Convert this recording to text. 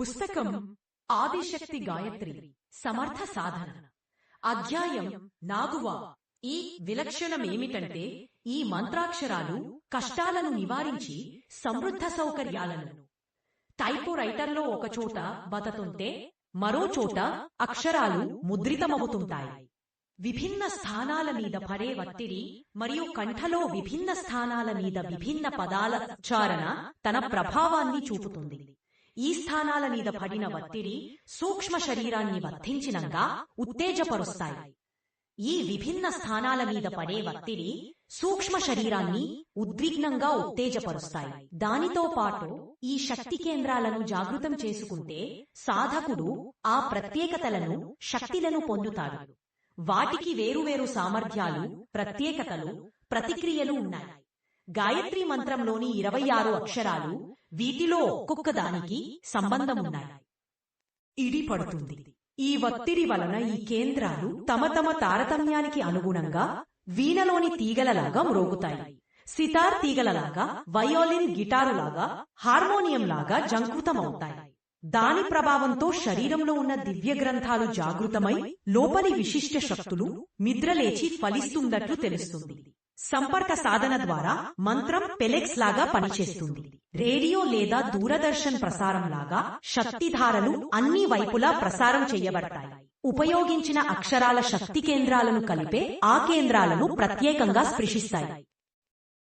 పుస్తకం ఆదిశక్తి గాయత్రి సమర్థ సాధన. అధ్యాయం నాగువ ఈ విలక్షణమేమిటంటే ఈ మంత్రాక్షరాలు కష్టాలను నివారించి సమృద్ధ సౌకర్యాలను. టైపో రైటర్లో ఒకచోట బతతుంటే మరో చోట అక్షరాలు ముద్రితమవుతుంటాయి. విభిన్న స్థానాల మీద పడే ఒత్తిడి మరియు కంఠలో విభిన్న స్థానాల మీద విభిన్న పదాల ఉచ్చారణ తన ప్రభావాన్ని చూపుతుంది. ఈ స్థానాల మీద పడిన ఒత్తిడి సూక్ష్మ శరీరాన్ని వర్ధించినంగా ఉత్తేజపరుస్తాయి. ఈ విభిన్న స్థానాల మీద పడే ఒత్తిడి సూక్ష్మ శరీరాన్ని ఉద్విగ్నంగా ఉత్తేజపరుస్తాయి. దానితో పాటు ఈ శక్తి కేంద్రాలను జాగృతం చేసుకుంటే సాధకుడు ఆ ప్రత్యేకతలను శక్తిలను పొందుతాడు. వాటికి వేరువేరు సామర్థ్యాలు ప్రత్యేకతలు ప్రతిక్రియలు ఉన్నాయి. గాయత్రి మంత్రంలోని ఇరవై ఆరు అక్షరాలు వీటిలో ఒక్కొక్క దానికి సంబంధమున్నాయి. ఇడి పడుతుంది. ఈ ఒత్తిడి వలన ఈ కేంద్రాలు తమ తమ తారతమ్యానికి అనుగుణంగా వీణలోని తీగలలాగా మ్రోగుతాయి. సితార్ తీగలలాగా వయోలిన్ గిటారులాగా హార్మోనియంలాగా జంకృతమవుతాయి. దాని ప్రభావంతో శరీరంలో ఉన్న దివ్య గ్రంథాలు జాగృతమై లోపలి విశిష్ట శక్తులు నిద్రలేచి ఫలిస్తున్నట్లు తెలుస్తుంది. సంపర్క సాధన ద్వారా మంత్రం పెలెక్స్ లాగా పనిచేస్తుంది. రేడియో లేదా దూరదర్శన్ ప్రసారం లాగా శక్తిధారలు అన్ని వైపులా ప్రసారం చేయబడతాయి. ఉపయోగించిన అక్షరాల శక్తి కేంద్రాలను కలిపే ఆ కేంద్రాలను ప్రత్యేకంగా స్పృశిస్తాయి.